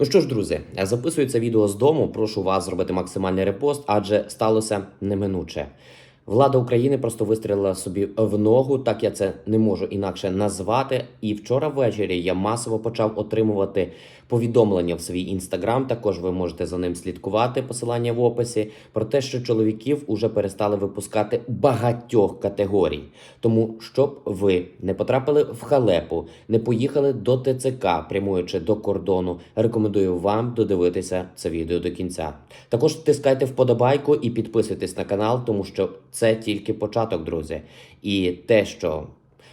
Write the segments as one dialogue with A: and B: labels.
A: Ну що ж, друзі, записую це відео з дому. Прошу вас зробити максимальний репост, адже сталося неминуче. Влада України просто вистрілила собі в ногу, так я це не можу інакше назвати. І вчора ввечері я масово почав отримувати повідомлення в свій інстаграм. Також ви можете за ним слідкувати. Посилання в описі про те, що чоловіків уже перестали випускати багатьох категорій. Тому щоб ви не потрапили в халепу, не поїхали до ТЦК, прямуючи до кордону, рекомендую вам додивитися це відео до кінця. Також тискайте вподобайку і підписуйтесь на канал, тому що це тільки початок, друзі. І те, що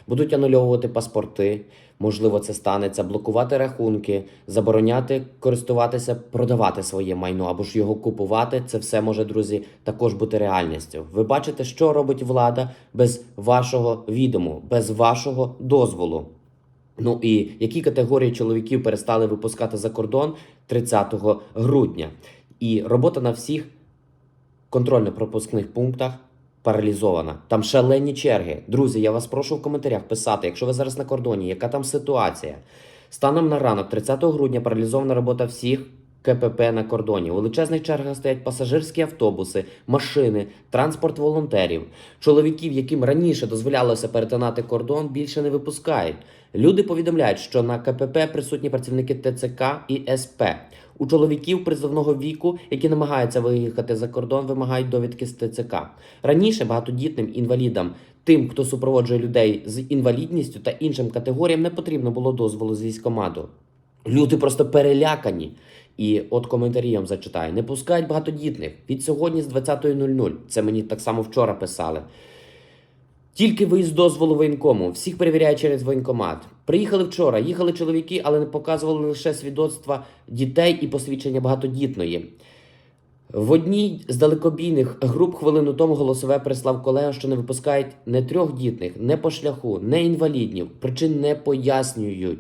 A: будуть анульовувати паспорти, можливо, це станеться, блокувати рахунки, забороняти користуватися, продавати своє майно або ж його купувати. Це все може, друзі, також бути реальністю. Ви бачите, що робить влада без вашого відому, без вашого дозволу. Ну і які категорії чоловіків перестали випускати за кордон 30 грудня? І робота на всіх контрольно-пропускних пунктах паралізована. Там шалені черги. Друзі, я вас прошу в коментарях писати, якщо ви зараз на кордоні, яка там ситуація. Станом на ранок, 30 грудня, паралізована робота всіх. КПП на кордоні. У величезних чергах стоять пасажирські автобуси, машини, транспорт волонтерів. Чоловіків, яким раніше дозволялося перетинати кордон, більше не випускають. Люди повідомляють, що на КПП присутні працівники ТЦК і СП. У чоловіків призовного віку, які намагаються виїхати за кордон, вимагають довідки з ТЦК. Раніше багатодітним інвалідам, тим, хто супроводжує людей з інвалідністю та іншим категоріям, не потрібно було дозволу з військомату. Люди просто перелякані. І от коментарі я вам зачитаю. Не пускають багатодітних від сьогодні з 20.00. Це мені так само вчора писали. Тільки виїзд дозволу воєнкому. Всіх перевіряють через воєнкомат. Приїхали вчора, їхали чоловіки, але не показували лише свідоцтва дітей і посвідчення багатодітної. В одній з далекобійних груп хвилину тому голосове прислав колега, що не випускають не трьохдітних, не по шляху, не інваліднів. Причин не пояснюють.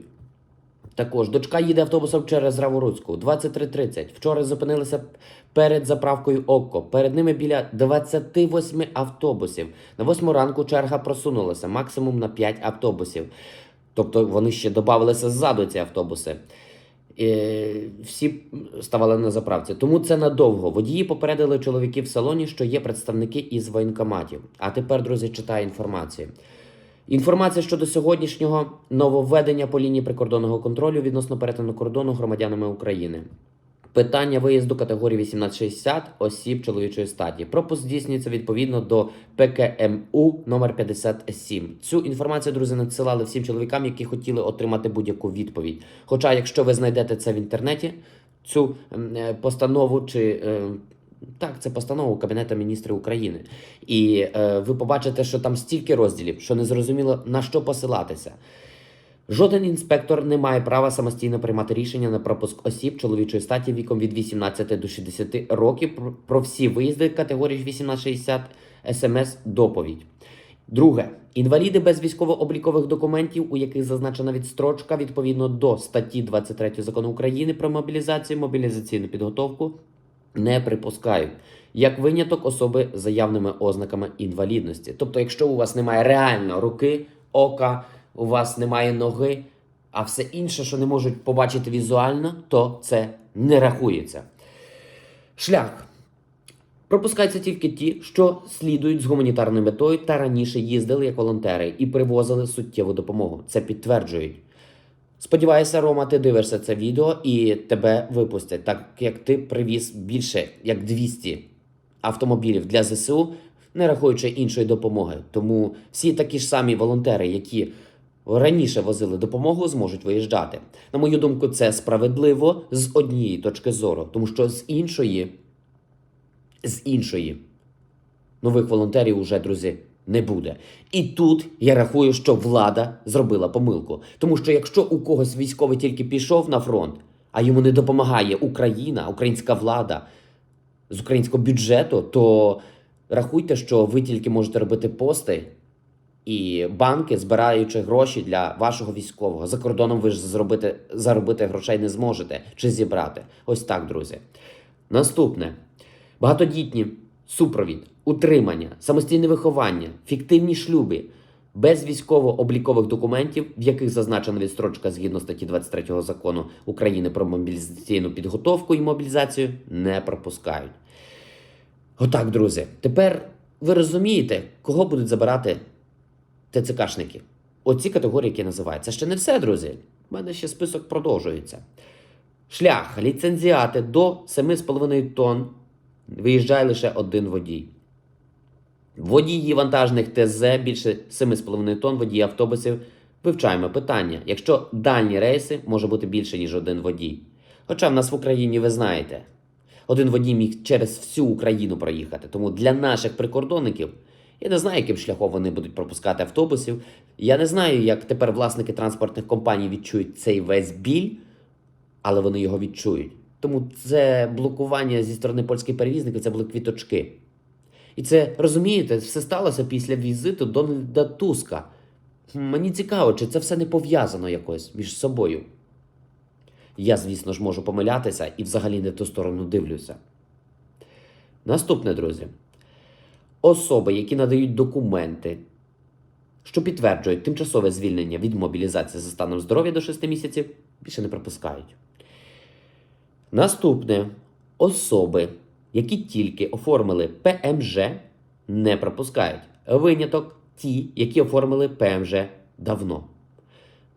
A: Також дочка їде автобусом через Раворуцьку 23.30. Вчора зупинилися перед заправкою Окко. Перед ними біля 28 автобусів. На 8 ранку черга просунулася максимум на 5 автобусів. Тобто вони ще додавалися ззаду ці автобуси. Всі ставали на заправці. Тому це надовго. Водії попередили чоловіків в салоні, що є представники із воєнкоматів. А тепер, друзі, читаю інформацію. Інформація щодо сьогоднішнього нововведення по лінії прикордонного контролю відносно перетину кордону громадянами України. Питання виїзду категорії 1860 осіб чоловічої статі. Пропуск здійснюється відповідно до ПКМУ номер 57. Цю інформацію, друзі, надсилали всім чоловікам, які хотіли отримати будь-яку відповідь. Хоча, якщо ви знайдете це в інтернеті, цю е, постанову чи е, так, це постанова Кабінету міністрів України. І е, ви побачите, що там стільки розділів, що не зрозуміло на що посилатися. Жоден інспектор не має права самостійно приймати рішення на пропуск осіб чоловічої статі віком від 18 до 60 років про- всі виїзди категорії 1860 СМС доповідь. Друге, інваліди без військово-облікових документів, у яких зазначена відстрочка відповідно до статті 23 закону України про мобілізацію, мобілізаційну підготовку, не припускають. Як виняток особи з заявними ознаками інвалідності. Тобто, якщо у вас немає реально руки, ока, у вас немає ноги, а все інше, що не можуть побачити візуально, то це не рахується. Шлях. Пропускаються тільки ті, що слідують з гуманітарною метою та раніше їздили як волонтери і привозили суттєву допомогу. Це підтверджують. Сподіваюся, Рома, ти дивишся це відео і тебе випустять, так як ти привіз більше як 200 автомобілів для ЗСУ, не рахуючи іншої допомоги. Тому всі такі ж самі волонтери, які раніше возили допомогу, зможуть виїжджати. На мою думку, це справедливо з однієї точки зору, тому що з іншої, з іншої нових волонтерів уже, друзі, не буде. І тут я рахую, що влада зробила помилку. Тому що якщо у когось військовий тільки пішов на фронт, а йому не допомагає Україна, українська влада з українського бюджету, то рахуйте, що ви тільки можете робити пости і банки, збираючи гроші для вашого військового. За кордоном ви ж зробити, заробити грошей не зможете чи зібрати. Ось так, друзі. Наступне: багатодітні супровід, утримання, самостійне виховання, фіктивні шлюби. без військово-облікових документів, в яких зазначена відстрочка згідно статті 23 закону України про мобілізаційну підготовку і мобілізацію, не пропускають. Отак, друзі. Тепер ви розумієте, кого будуть забирати ТЦКшники. Оці категорії, які називають. Це ще не все, друзі. У мене ще список продовжується. Шлях, ліцензіати до 7,5 тонн виїжджає лише один водій. Водії вантажних ТЗ більше 7,5 тонн, водії автобусів. Вивчаємо питання. Якщо дальні рейси може бути більше, ніж один водій. Хоча в нас в Україні, ви знаєте, один водій міг через всю Україну проїхати. Тому для наших прикордонників я не знаю, яким шляхом вони будуть пропускати автобусів. Я не знаю, як тепер власники транспортних компаній відчують цей весь біль, але вони його відчують. Тому це блокування зі сторони польських перевізників це були квіточки. І це розумієте, все сталося після візиту Дональда Туска. Мені цікаво, чи це все не пов'язано якось між собою. Я, звісно ж, можу помилятися і взагалі не ту сторону дивлюся. Наступне, друзі. Особи, які надають документи, що підтверджують тимчасове звільнення від мобілізації за станом здоров'я до 6 місяців, більше не пропускають. Наступне особи, які тільки оформили ПМЖ, не пропускають. Виняток ті, які оформили ПМЖ давно.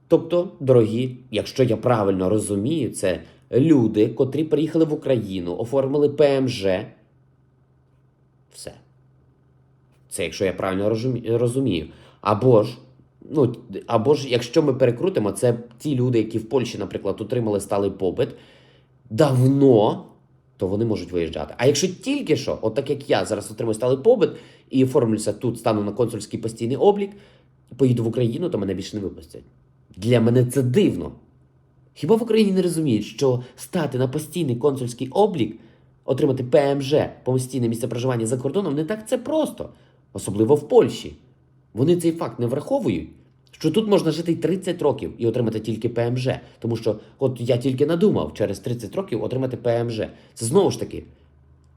A: Тобто, дорогі, якщо я правильно розумію, це люди, котрі приїхали в Україну, оформили ПМЖ. Все. Це якщо я правильно розумію. Або ж, ну, або ж, якщо ми перекрутимо, це ті люди, які в Польщі, наприклад, отримали сталий побит давно, то вони можуть виїжджати. А якщо тільки що, от так як я зараз отримую сталий побит і оформлюся тут, стану на консульський постійний облік, поїду в Україну, то мене більше не випустять. Для мене це дивно. Хіба в Україні не розуміють, що стати на постійний консульський облік, отримати ПМЖ постійне місце проживання за кордоном, не так це просто, особливо в Польщі. Вони цей факт не враховують, що тут можна жити й 30 років і отримати тільки ПМЖ. Тому що, от я тільки надумав через 30 років отримати ПМЖ. Це знову ж таки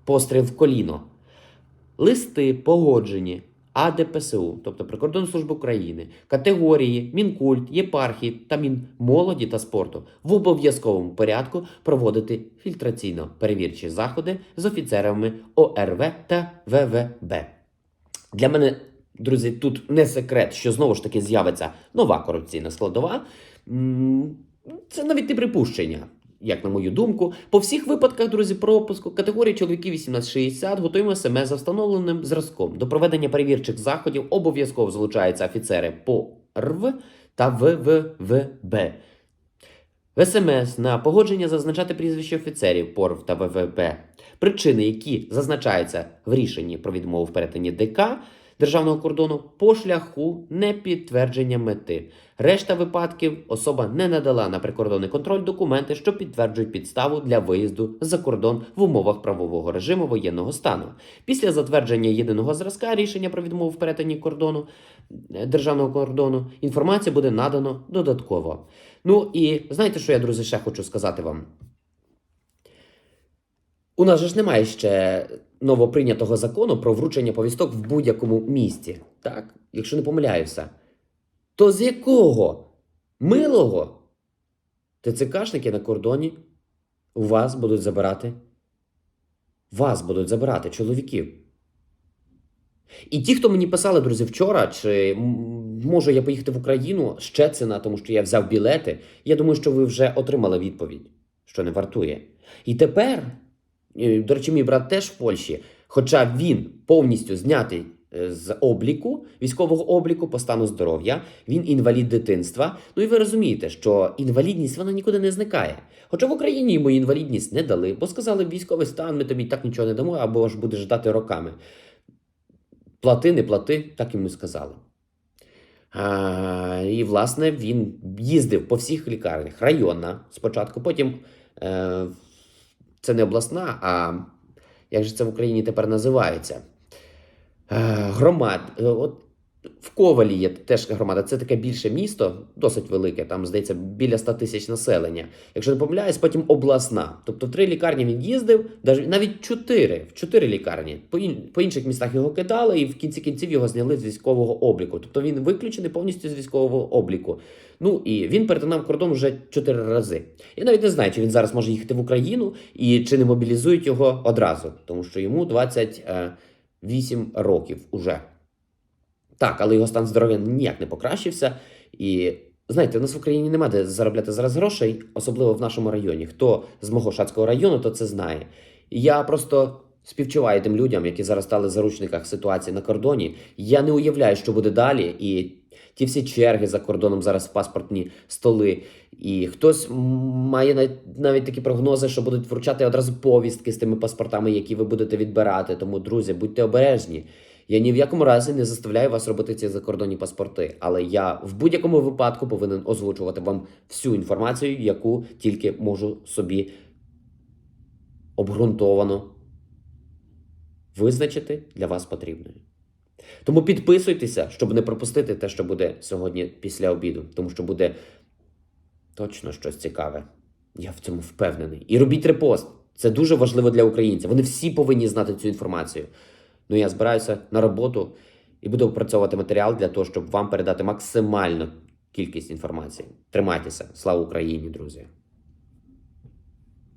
A: постріл в коліно. Листи погоджені АДПСУ, тобто Прикордонна служба України, категорії, Мінкульт, єпархії та Мінмолоді та спорту в обов'язковому порядку проводити фільтраційно-перевірчі заходи з офіцерами ОРВ та ВВБ. Для мене, друзі, тут не секрет, що знову ж таки з'явиться нова корупційна складова. Це навіть не припущення. Як на мою думку, по всіх випадках, друзі, пропуску категорії чоловіків 18-60 готуємо СМС за встановленим зразком. До проведення перевірчих заходів обов'язково залучаються офіцери по РВ та ВВВБ. В СМС на погодження зазначати прізвище офіцерів ПОРВ та ВВП, причини, які зазначаються в рішенні про відмову в перетині ДК державного кордону по шляху непідтвердження мети. Решта випадків особа не надала на прикордонний контроль документи, що підтверджують підставу для виїзду за кордон в умовах правового режиму воєнного стану. Після затвердження єдиного зразка рішення про відмову в перетині кордону е, державного кордону інформація буде надано додатково. Ну і знаєте, що я, друзі, ще хочу сказати вам? У нас же ж немає ще новоприйнятого закону про вручення повісток в будь-якому місті, так? Якщо не помиляюся. То з якого милого ТЦКшники на кордоні у вас будуть забирати? Вас будуть забирати чоловіків. І ті, хто мені писали, друзі, вчора, чи можу я поїхати в Україну з Щецина, тому що я взяв білети, я думаю, що ви вже отримали відповідь, що не вартує. І тепер, до речі, мій брат теж в Польщі, хоча він повністю знятий е, з обліку, військового обліку по стану здоров'я, він інвалід дитинства. Ну і ви розумієте, що інвалідність вона нікуди не зникає. Хоча в Україні йому інвалідність не дали, бо сказали, військовий стан, ми тобі так нічого не дамо, або ж будеш ждати роками. Плати, не плати, так йому сказали. А, і, власне, він їздив по всіх лікарнях. Районна спочатку, потім е, це не обласна, а як же це в Україні тепер називається? Е, громад. е, От В Ковалі є теж громада. Це таке більше місто, досить велике. Там здається біля 100 тисяч населення. Якщо не помиляюсь, потім обласна. Тобто три лікарні він їздив, навіть чотири, в чотири лікарні. По, ін, по інших містах його кидали, і в кінці кінців його зняли з військового обліку. Тобто він виключений повністю з військового обліку. Ну і він перетинав кордон вже чотири рази. Я навіть не знаю, чи він зараз може їхати в Україну і чи не мобілізують його одразу, тому що йому 28 років уже. Так, але його стан здоров'я ніяк не покращився. І знаєте, у нас в Україні нема де заробляти зараз грошей, особливо в нашому районі. Хто з мого шацького району, то це знає. І я просто співчуваю тим людям, які зараз стали в заручниках ситуації на кордоні. Я не уявляю, що буде далі. І ті всі черги за кордоном зараз в паспортні столи. І хтось має навіть, навіть такі прогнози, що будуть вручати одразу повістки з тими паспортами, які ви будете відбирати. Тому, друзі, будьте обережні. Я ні в якому разі не заставляю вас робити ці закордонні паспорти, але я в будь-якому випадку повинен озвучувати вам всю інформацію, яку тільки можу собі обґрунтовано визначити для вас потрібною. Тому підписуйтеся, щоб не пропустити те, що буде сьогодні після обіду, тому що буде точно щось цікаве. Я в цьому впевнений. І робіть репост. Це дуже важливо для українців. Вони всі повинні знати цю інформацію. Ну, я збираюся на роботу і буду опрацьовувати матеріал для того, щоб вам передати максимальну кількість інформації. Тримайтеся. Слава Україні, друзі!